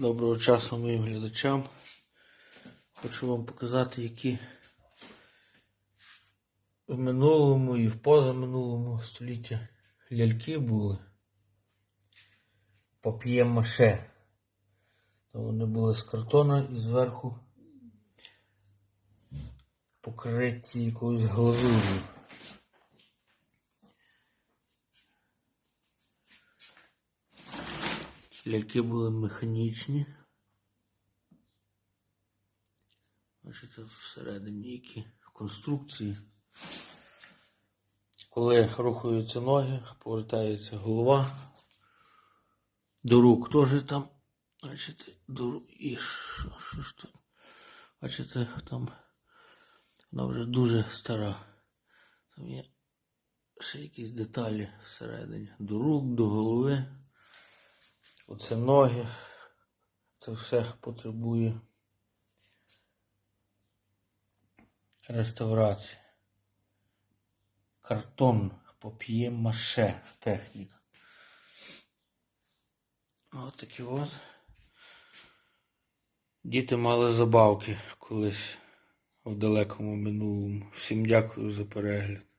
Доброго часу моїм глядачам. Хочу вам показати, які в минулому і в позаминулому столітті ляльки були. Пап'є-маше. То вони були з картона і зверху покриті якоюсь глазур'ю. Ляльки були механічні. Бачите, всередині які конструкції. Коли рухаються ноги, повертається голова. До рук теж там. Бачите, до. І що, що ж тут? Бачите, там вона вже дуже стара. Там є ще якісь деталі всередині. До рук, до голови. Оце ноги. Це все потребує реставрації. Картон, пап'є-маше техніка. Ось такі от. Діти мали забавки колись в далекому минулому. Всім дякую за перегляд.